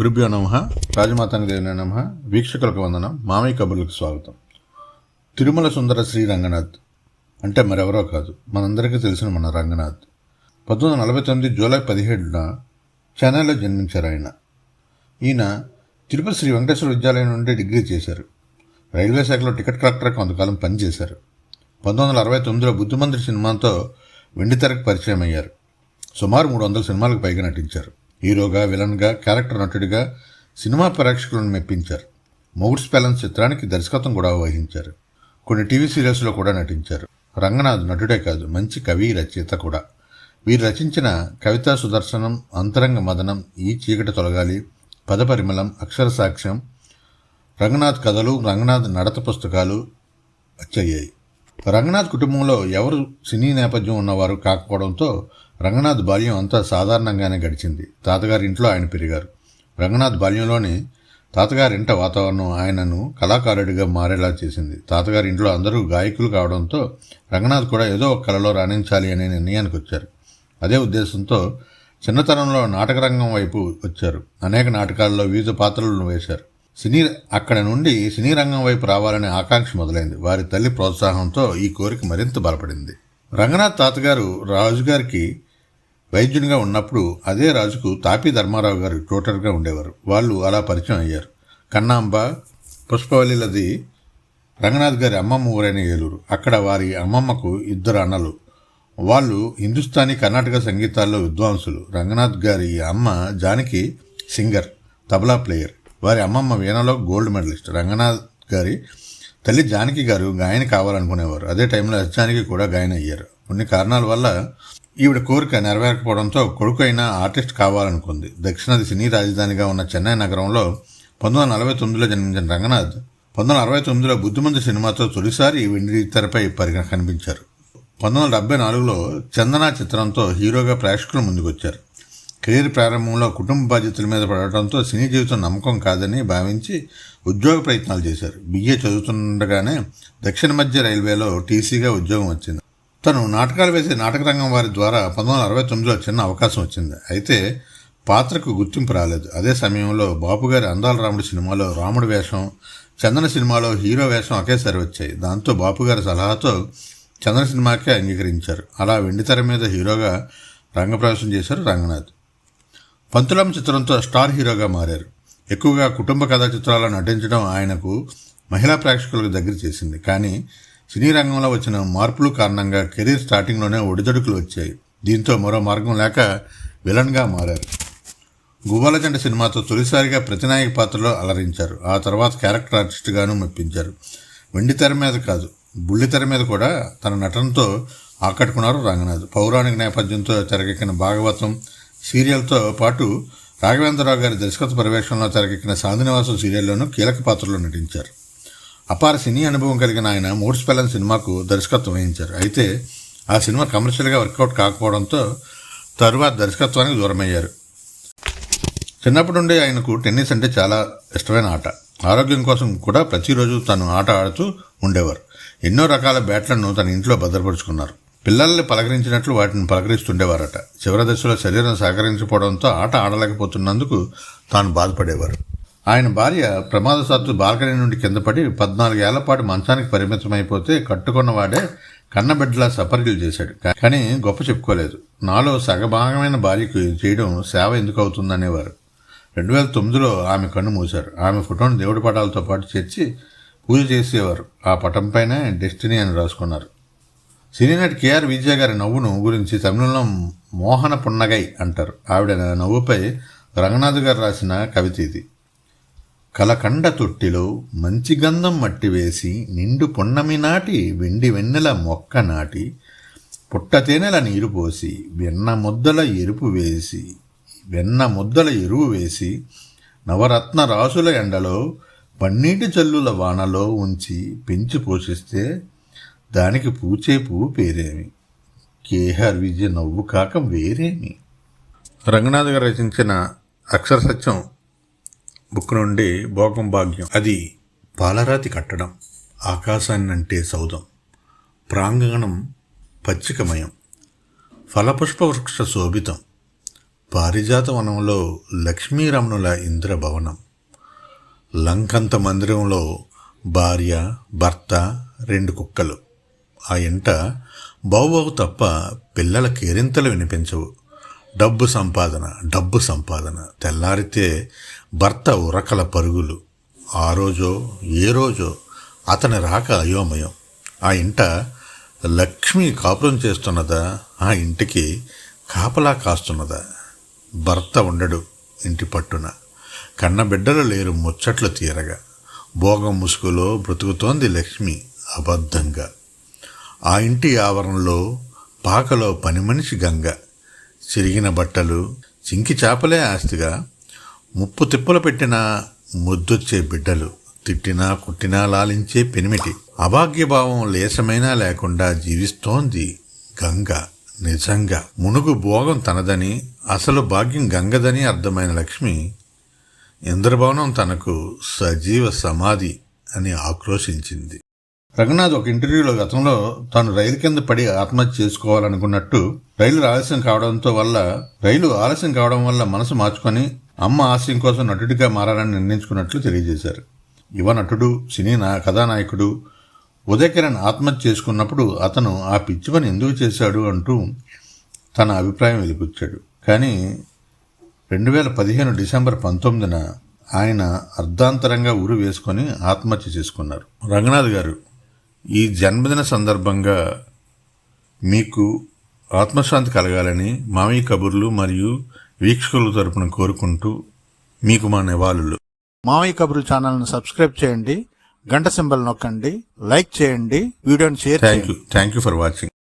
గురుభ్యో నమ. రాజమాతాని దేవి నమ. వీక్షకులకు వందనం. మామయ్య కబుర్లకు స్వాగతం. తిరుమల సుందర శ్రీ రంగనాథ్ అంటే మరెవరో కాదు మనందరికీ తెలిసిన మన రంగనాథ్. పంతొమ్మిది వందల నలభై తొమ్మిది జూలై పదిహేడున చెన్నైలో జన్మించారు ఆయన. ఈయన తిరుపతి శ్రీ వెంకటేశ్వర విద్యాలయం నుండి డిగ్రీ చేశారు. రైల్వే శాఖలో టికెట్ కలెక్టర్ కొంతకాలం పనిచేశారు. పంతొమ్మిది వందల అరవై తొమ్మిదిలో బుద్ధిమంతుడి సినిమాతో వెండితెరకు పరిచయం అయ్యారు సుమారు మూడు వందల సినిమాలకు పైగా నటించారు. హీరోగా విలన్గా క్యారెక్టర్ నటుడిగా సినిమా ప్రేక్షకులను మెప్పించారు. మొగుడ్స్ ప్యాలెన్స్ చిత్రానికి దర్శకత్వం కూడా వహించారు. కొన్ని టీవీ సీరియల్స్లో కూడా నటించారు. రంగనాథ్ నటుడే కాదు మంచి కవి రచయిత కూడా. వీరు రచించిన కవితా సుదర్శనం అంతరంగ మదనం ఈ చీకటి తొలగాలి పదపరిమళం అక్షర సాక్ష్యం రంగనాథ్ కథలు రంగనాథ్ నడత పుస్తకాలు వచ్చయ్యాయి రంగనాథ్ కుటుంబంలో ఎవరు సినీ నేపథ్యం ఉన్నవారు కాకపోవడంతో రంగనాథ్ బాల్యం అంతా సాధారణంగానే గడిచింది. తాతగారి ఇంట్లో ఆయన పెరిగారు. రంగనాథ్ బాల్యంలోనే తాతగారింట వాతావరణం ఆయనను కళాకారుడిగా మారేలా చేసింది. తాతగారి ఇంట్లో అందరూ గాయకులు కావడంతో రంగనాథ్ కూడా ఏదో ఒక కళలో రాణించాలి అనే నిర్ణయానికి వచ్చారు. అదే ఉద్దేశంతో చిన్నతనంలో నాటకరంగం వైపు వచ్చారు. అనేక నాటకాల్లో వివిధ పాత్రలను వేశారు. సినీ అక్కడ నుండి సినీ రంగం వైపు రావాలనే ఆకాంక్ష మొదలైంది. వారి తల్లి ప్రోత్సాహంతో ఈ కోరిక మరింత బలపడింది. రంగనాథ్ తాతగారు రాజుగారికి వైద్యునిగా ఉన్నప్పుడు అదే రాజుకు తాపీ ధర్మారావు గారు ట్యూటర్గా ఉండేవారు. వాళ్ళు అలా పరిచయం అయ్యారు. కన్నాంబ పుష్పవల్లిలది రంగనాథ్ గారి అమ్మమ్మ ఊరైన ఏలూరు. అక్కడ వారి అమ్మమ్మకు ఇద్దరు అన్నలు. వాళ్ళు హిందుస్థానీ కర్ణాటక సంగీతాల్లో విద్వాంసులు. రంగనాథ్ గారి అమ్మ జానకి సింగర్ తబలా ప్లేయర్. వారి అమ్మమ్మ వీణలో గోల్డ్ మెడలిస్ట్. రంగనాథ్ గారి తల్లి జానకి గారు గాయని కావాలనుకునేవారు. అదే టైంలో ఎస్ కూడా గాయన అయ్యారు. కొన్ని కారణాల వల్ల ఈవిడ కోరిక నెరవేరకపోవడంతో కొడుకు అయిన ఆర్టిస్ట్ కావాలనుకుంది. దక్షిణాది సినీ రాజధానిగా ఉన్న చెన్నై నగరంలో పంతొమ్మిది వందల నలభై తొమ్మిదిలో జన్మించిన రంగనాథ్ పంతొమ్మిది వందల అరవై తొమ్మిదిలో బుద్ధిమంది సినిమాతో తొలిసారి వెండి తెరపై పరిగణ కనిపించారు. పంతొమ్మిది వందల డెబ్బై నాలుగులో చందన చిత్రంతో హీరోగా ప్రేక్షకుల ముందుకొచ్చారు. కెరీర్ ప్రారంభంలో కుటుంబ బాధ్యతల మీద పడటంతో సినీ జీవితం నమ్మకం కాదని భావించి ఉద్యోగ ప్రయత్నాలు చేశారు. బిఏ చదువుతుండగానే దక్షిణ మధ్య రైల్వేలో టీసీగా ఉద్యోగం వచ్చింది. తను నాటకాలు వేసే నాటక రంగం వారి ద్వారా పంతొమ్మిది వందల అరవై తొమ్మిదిలో చిన్న అవకాశం వచ్చింది. అయితే పాత్రకు గుర్తింపు రాలేదు. అదే సమయంలో బాపుగారి అందాల రాముడు సినిమాలో రాముడు వేషం చందన సినిమాలో హీరో వేషం ఒకేసారి వచ్చాయి. దాంతో బాపుగారి సలహాతో చందన సినిమాకే అంగీకరించారు. అలా వెండితెర మీద హీరోగా రంగప్రవేశం చేశారు రంగనాథ్. పంతులం చిత్రంతో స్టార్ హీరోగా మారారు. ఎక్కువగా కుటుంబ కథా చిత్రాలను నటించడం ఆయనకు మహిళా ప్రేక్షకులకు దగ్గర చేసింది. కానీ సినీ రంగంలో వచ్చిన మార్పులు కారణంగా కెరీర్ స్టార్టింగ్లోనే ఒడిదొడుకులు వచ్చాయి. దీంతో మరో మార్గం లేక విలన్గా మారారు. గువ్వల సినిమాతో తొలిసారిగా ప్రతినాయక పాత్రలో అలరించారు. ఆ తర్వాత క్యారెక్టర్ ఆర్టిస్ట్గాను మెప్పించారు. వెండి తెర మీద కాదు బుల్లి తెర మీద కూడా తన నటనతో ఆకట్టుకున్నారు రంగనాథ్. పౌరాణిక నేపథ్యంతో తెరకెక్కిన భాగవతం సీరియల్తో పాటు రాఘవేంద్రరావు గారి దర్శకత్వ పర్యవేక్షణలో తెరకెక్కిన సాంధినివాసం సీరియల్లోనూ కీలక పాత్రలో నటించారు. అపార సినీ అనుభవం కలిగిన ఆయన మూడు స్పెల్లన్ సినిమాకు దర్శకత్వం వహించారు. అయితే ఆ సినిమా కమర్షియల్గా వర్కౌట్ కాకపోవడంతో తరువాత దర్శకత్వానికి దూరమయ్యారు. చిన్నప్పటి నుండి ఆయనకు టెన్నిస్ అంటే చాలా ఇష్టమైన ఆట. ఆరోగ్యం కోసం కూడా ప్రతిరోజు తను ఆట ఆడుతూ ఉండేవారు. ఎన్నో రకాల బ్యాట్లను తన ఇంట్లో భద్రపరుచుకున్నారు. పిల్లల్ని పలకరించినట్లు వాటిని పలకరిస్తుండేవారట. చివరి దశలో శరీరం సహకరించకపోవడంతో ఆట ఆడలేకపోతున్నందుకు తాను బాధపడేవారు. ఆయన భార్య ప్రమాదశాత్తు బాల్కనీ నుండి కింద పడి పద్నాలుగేళ్ళ పాటు మంచానికి పరిమితమైపోతే కట్టుకున్నవాడే కన్నబిడ్డలా సపర్యలు చేశాడు. కానీ గొప్ప చెప్పుకోలేదు. నాలో సగభాగమైన భార్యకు చేయడం సేవ ఎందుకు అవుతుందనేవారు రెండు వేల తొమ్మిదిలో ఆమె కన్ను మూశారు. ఆమె ఫోటోను దేవుడి పటాలతో పాటు చేర్చి పూజ చేసేవారు. ఆ పటంపైనే డెస్టినీ అని రాసుకున్నారు. సినీనటి కేఆర్ విజయ గారి నవ్వును గురించి తమిళంలో మోహన పున్నగై అంటారు. ఆవిడ నవ్వుపై రంగనాథ్ గారు రాసిన కవిత ఇది. కలకండ తొట్టిలో మంచి గంధం మట్టి వేసి నిండు పున్నమి నాటి వెండి వెన్నెల మొక్క నాటి పుట్ట తేనెల నీరు పోసి వెన్న ముద్దల ఎరుపు వేసి వెన్న ముద్దల ఎరువు వేసి నవరత్న రాసుల ఎండలో పన్నీటి జల్లుల వానలో ఉంచి పెంచి పోషిస్తే దానికి పూచే పువ్వు పేరేమి? కేఆర్ విజయ నవ్వు కాక వేరేమి? రంగనాథ్ గారు రచించిన అక్షర సత్యం బుక్ నుండి భోగం భాగ్యం. అది పాలరాతి కట్టడం ఆకాశాన్ని అంటే సౌధం ప్రాంగణం పచ్చికమయం ఫలపుష్ప వృక్ష శోభితం పారిజాత వనంలో లక్ష్మీరమణుల ఇంద్రభవనం లంకంత మందిరంలో భార్య భర్త రెండు కుక్కలు. ఆ ఇంట బావుబావు తప్ప పిల్లల కేరింతలు వినిపించవు. డబ్బు సంపాదన డబ్బు సంపాదన. తెల్లారితే భర్త ఉరకల పరుగులు. ఆ రోజో ఏ రోజో అతని రాక అయోమయం. ఆ ఇంట లక్ష్మి కాపురం చేస్తున్నదా? ఆ ఇంటికి కాపలా కాస్తున్నదా? భర్త ఉండడు ఇంటి పట్టున. కన్న బిడ్డలు లేరు ముచ్చట్లు తీరగా. భోగం ముసుగులో బ్రతుకుతోంది లక్ష్మి అబద్ధంగా. ఆ ఇంటి ఆవరణలో పాకలో పని మనిషి గంగ. చిరిగిన బట్టలు చింకి చేపలే ఆస్తిగా. ముప్పు తిప్పలు పెట్టిన ముద్దొచ్చే బిడ్డలు. తిట్టినా కుట్టినా లాలించే పెనిమిటి. అభాగ్యభావం లేసమైనా లేకుండా జీవిస్తోంది గంగ. నిజంగా మునుగు భోగం తనదని అసలు భాగ్యం గంగదని అర్థమైన లక్ష్మి ఇంద్రభవనం తనకు సజీవ సమాధి అని ఆక్రోశించింది. రంగనాథ్ ఒక ఇంటర్వ్యూలో గతంలో తాను రైలు కింద పడి ఆత్మహత్య చేసుకోవాలనుకున్నట్టు రైలు ఆలస్యం కావడంతో వల్ల రైలు ఆలస్యం కావడం వల్ల మనసు మార్చుకొని అమ్మ ఆశయం కోసం నటుడిగా మారాలని నిర్ణయించుకున్నట్లు తెలియజేశారు. యువ నటుడు సినీ నా కథానాయకుడు ఉదయకిరణ్ ఆత్మహత్య చేసుకున్నప్పుడు అతను ఆ పిచ్చి పని ఎందుకు చేశాడు అంటూ తన అభిప్రాయం వెలిపుచ్చాడు కానీ రెండు వేల పదిహేను డిసెంబర్ పంతొమ్మిదిన ఆయన అర్ధాంతరంగా ఉరి వేసుకొని ఆత్మహత్య చేసుకున్నారు. రంగనాథ్ గారు ఈ జన్మదిన సందర్భంగా మీకు ఆత్మశాంతి కలగాలని మామయ్య కబుర్లు మరియు వీక్షకుల తరపున కోరుకుంటూ మీకు మా నివాళులు. మామయ్య కబురు ఛానల్ను సబ్స్క్రైబ్ చేయండి గంట సింబల్ నొక్కండి లైక్ చేయండి వీడియోని షేర్ థ్యాంక్ చేయండి. You thank you for watching